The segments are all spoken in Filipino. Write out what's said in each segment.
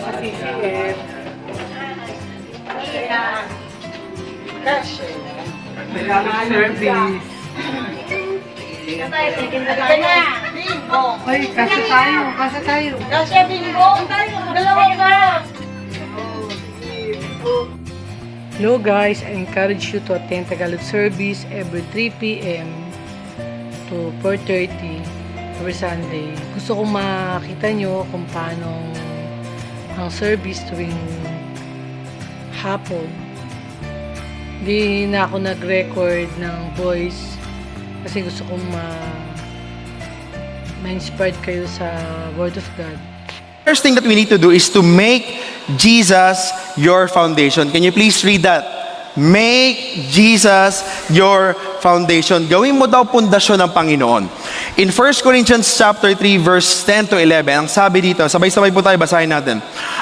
Sa CCF. Service. Ay, kasi tayo, kasi tayo. Kasi bingo, dalawa ka. Hello guys, I encourage you to attend Tagalog service every 3 p.m. to 4.30 every Sunday. Gusto kong makita nyo kung paano ang service tuwing hapon. Hindi na ako nag-record ng voice kasi gusto kong ma ma-inspired kayo sa Word of God. First thing that we need to do is to make Jesus your foundation. Can you please read that? Make Jesus your foundation. Gawin mo daw pundasyon ng Panginoon. In 1 Corinthians chapter 3 verse 10 to 11, ang sabi dito, sabay-sabay po tayo basahin natin.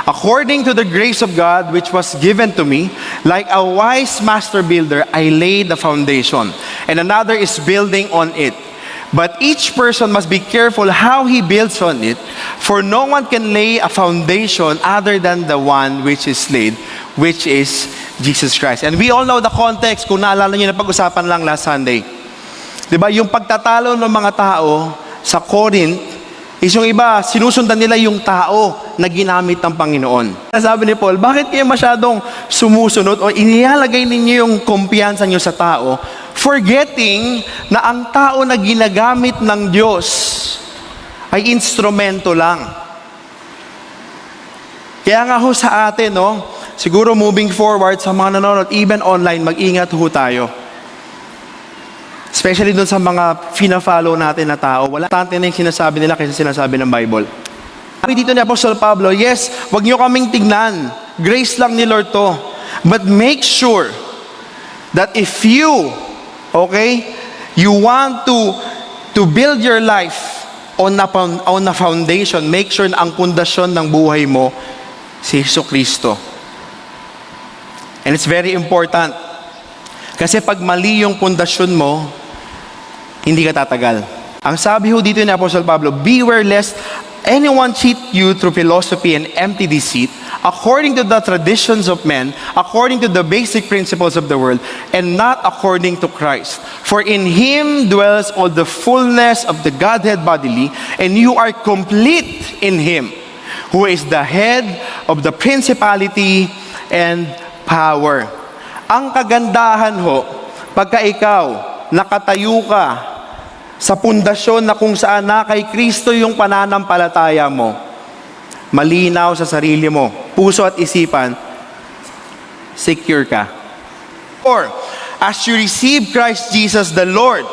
According to the grace of God which was given to me, like a wise master builder, I laid the foundation, and another is building on it. But each person must be careful how he builds on it, for no one can lay a foundation other than the one which is laid, which is Jesus Christ. And we all know the context, kung naalala niyo na pag-usapan lang last Sunday. 'Di ba? Yung pagtatalo ng mga tao sa Corinth, is yung iba, sinusundan nila yung tao na ginamit ng Panginoon. Sabi ni Paul, bakit kayo masyadong sumusunod o inilalagay ninyo yung kumpiyansa nyo sa tao, forgetting na ang tao na ginagamit ng Diyos ay instrumento lang. Kaya nga ho sa atin, no, siguro moving forward sa mga nanonood, even online, mag-ingat ho tayo. Especially doon sa mga fina-follow natin na tao. Wala tante na yung sinasabi nila kaysa sinasabi ng Bible. Sabi dito ni Apostle Pablo, yes, wag niyo kaming tignan. Grace lang ni Lord to. But make sure that if you, okay, you want to to build your life on a, on a foundation, make sure na ang pundasyon ng buhay mo si Yesu Kristo. And it's very important. Kasi pag mali yung pundasyon mo, hindi ka tatagal. Ang sabi ho dito ni Apostle Pablo, Beware lest anyone cheat you through philosophy and empty deceit, according to the traditions of men, according to the basic principles of the world, and not according to Christ. For in Him dwells all the fullness of the Godhead bodily, and you are complete in Him, who is the head of the principality and power. Ang kagandahan ho, pagka ikaw nakatayo ka sa pundasyon na kung saan na kay Kristo yung pananampalataya mo, malinaw sa sarili mo, puso at isipan, secure ka. Or, as you receive Christ Jesus the Lord,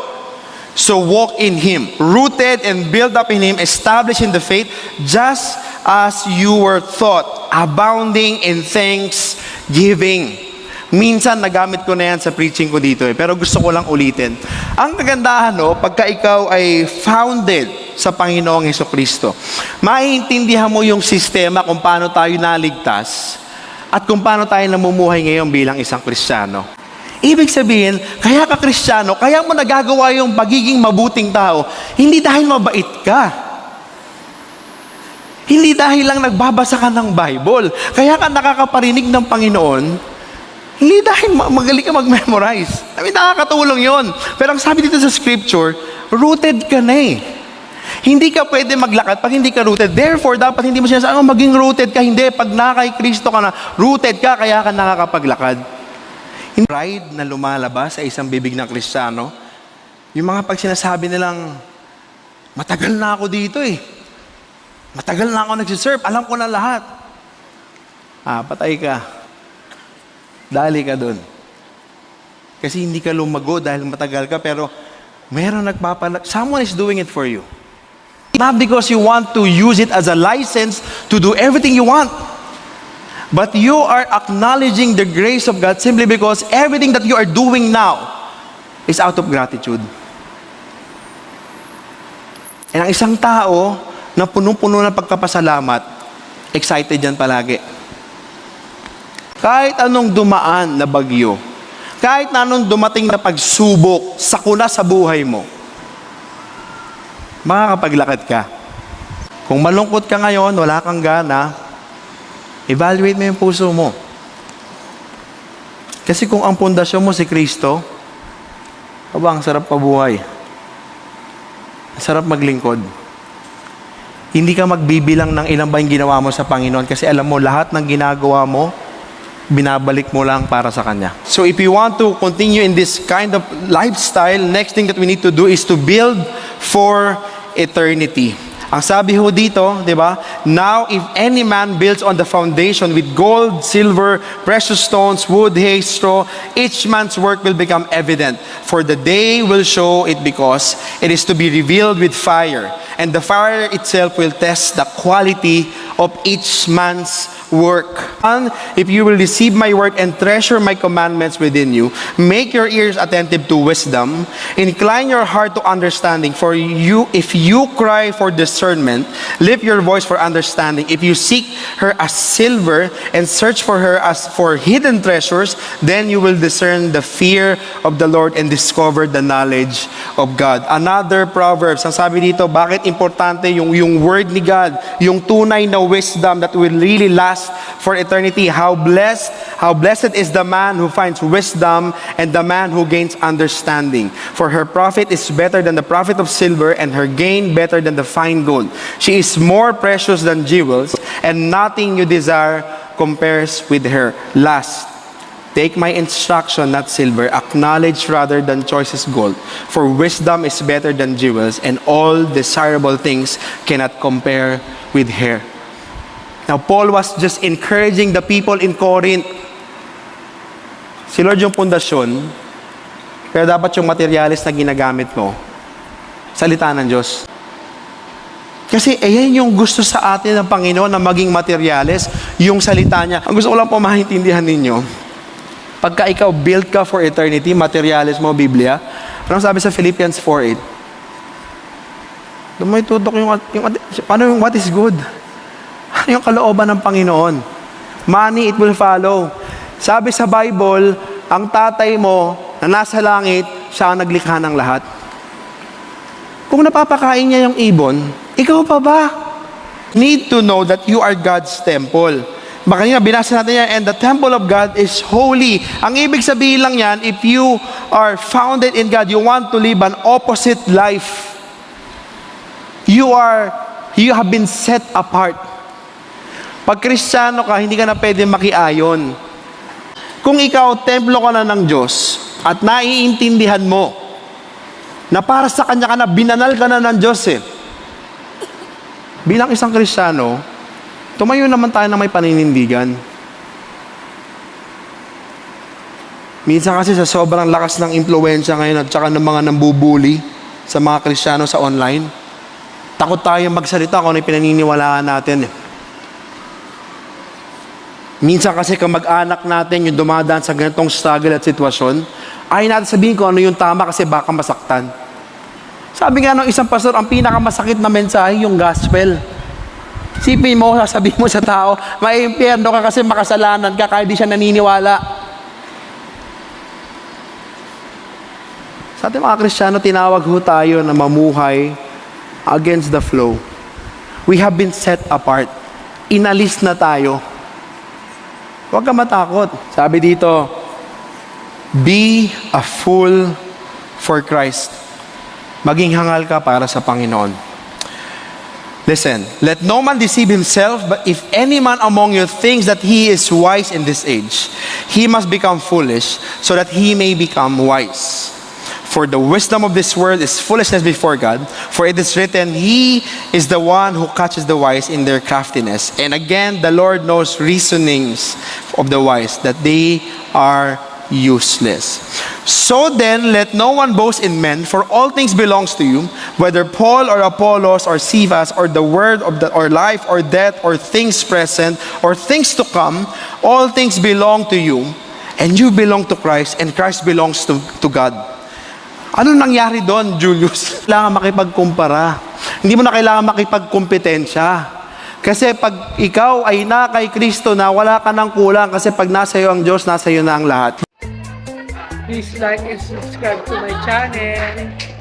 so walk in Him, rooted and built up in Him, established in the faith, just as you were taught, abounding in thanksgiving. Minsan nagamit ko na yan sa preaching ko dito eh, pero gusto ko lang ulitin. Ang kagandahan no, pagka ikaw ay founded sa Panginoong Heso Kristo, maiintindihan mo yung sistema kung paano tayo naligtas at kung paano tayo namumuhay ngayon bilang isang Kristiyano. Ibig sabihin, kaya ka Kristiyano, kaya mo nagagawa yung pagiging mabuting tao, hindi dahil mabait ka. Hindi dahil lang nagbabasa ka ng Bible. Kaya ka nakakaparinig ng Panginoon, hindi dahil ma- magaling ka mag-memorize. I mean, nakakatulong yon. Pero ang sabi dito sa scripture, rooted ka na eh. Hindi ka pwede maglakad pag hindi ka rooted. Therefore, dapat hindi mo sinasabi, oh, maging rooted ka. Hindi, pag nakay Kristo ka na, rooted ka, kaya ka nakakapaglakad. Hindi pride na lumalabas sa isang bibig ng Kristiyano, yung mga pag sinasabi nilang, matagal na ako dito eh. Matagal na ako nagsiserve, alam ko na lahat. Ah, patay ka. Dali ka dun. Kasi hindi ka lumago dahil matagal ka, pero meron nagpapala. Someone is doing it for you. Not because you want to use it as a license to do everything you want. But you are acknowledging the grace of God simply because everything that you are doing now is out of gratitude. And ang isang tao na punong-puno ng pagkapasalamat, excited yan palagi. Kahit anong dumaan na bagyo, kahit anong dumating na pagsubok, sakuna sa buhay mo, makakapaglakad ka. Kung malungkot ka ngayon, wala kang gana, evaluate mo yung puso mo. Kasi kung ang pundasyon mo si Kristo, aba, ang sarap pabuhay. Ang sarap maglingkod. Hindi ka magbibilang ng ilang ba yung ginawa mo sa Panginoon kasi alam mo, lahat ng ginagawa mo, binabalik mo lang para sa Kanya. So if you want to continue in this kind of lifestyle, next thing that we need to do is to build for eternity. Ang sabi ho dito, di ba? Now, if any man builds on the foundation with gold, silver, precious stones, wood, hay, straw, each man's work will become evident. For the day will show it because it is to be revealed with fire. And the fire itself will test the quality of each man's work. And if you will receive my word and treasure my commandments within you, make your ears attentive to wisdom, incline your heart to understanding. For you, if you cry for discernment, lift your voice for understanding. If you seek her as silver and search for her as for hidden treasures, then you will discern the fear of the Lord and discover the knowledge of God. Another Proverbs, ang sabi dito, bakit importante yung, yung word ni God, yung tunay na wisdom that will really last for eternity. How blessed, how blessed is the man who finds wisdom and the man who gains understanding. For her profit is better than the profit of silver and her gain better than the fine gold. She is more precious than jewels and nothing you desire compares with her. Last, Take my instruction, not silver. Acknowledge rather than choicest gold. For wisdom is better than jewels, and all desirable things cannot compare with her. Now, Paul was just encouraging the people in Corinth. Si Lord yung pundasyon, kaya dapat yung materialis na ginagamit mo, salita ng Diyos. Kasi ayan yung gusto sa atin ng Panginoon na maging materialis, yung salita niya. Ang gusto ko lang po maintindihan ninyo, pagka ikaw build ka for eternity, materialis mo, Biblia, anong sabi sa Philippians 4.8? Doon mo itutok yung, yung, paano yung what is good? Ano yung kalooban ng Panginoon? Money, it will follow. Sabi sa Bible, ang tatay mo na nasa langit, siya ang naglikha ng lahat. Kung napapakain niya yung ibon, ikaw pa ba? Need to know that you are God's temple. Baka nga, binasa natin yan, and the temple of God is holy. Ang ibig sabihin lang yan, if you are founded in God, you want to live an opposite life. You are, you have been set apart. Pag kristyano ka, hindi ka na pwede makiayon. Kung ikaw, templo ka na ng Diyos, at naiintindihan mo, na para sa Kanya ka na, binanal ka na ng Diyos eh. Bilang isang kristyano, tumayo naman tayo na may paninindigan. Minsan kasi sa sobrang lakas ng impluensya ngayon at saka ng mga nambubuli sa mga kristyano sa online, takot tayo magsalita kung ano yung pinaniniwalaan natin. eh. Minsan kasi kamag-anak natin yung dumadaan sa ganitong struggle at sitwasyon, ay natin sabihin kung ano yung tama kasi baka masaktan. Sabi nga ng isang pastor, ang pinakamasakit na mensahe yung gospel. Sipin mo, sasabihin mo sa tao, may impyerno ka kasi makasalanan ka kahit di siya naniniwala. Sa ating mga Kristiyano, tinawag ho tayo na mamuhay against the flow. We have been set apart. Inalis na tayo. Huwag ka matakot. Sabi dito, be a fool for Christ. Maging hangal ka para sa Panginoon. Listen, let no man deceive himself, but if any man among you thinks that he is wise in this age, he must become foolish, so that he may become wise. For the wisdom of this world is foolishness before God, for it is written, He is the one who catches the wise in their craftiness. And again, the Lord knows reasonings of the wise, that they are useless. So then, let no one boast in men, for all things belongs to you, whether Paul or Apollos or Cephas or the word of the or life or death or things present or things to come, all things belong to you, and you belong to Christ, and Christ belongs to, to God. Ano nangyari doon, Julius? Kailangan makipagkumpara. Hindi mo na kailangan makipagkompetensya. Kasi pag ikaw ay na kay Kristo na wala ka ng kulang kasi pag nasa iyo ang Diyos, nasa iyo na ang lahat. Please like and subscribe to my channel.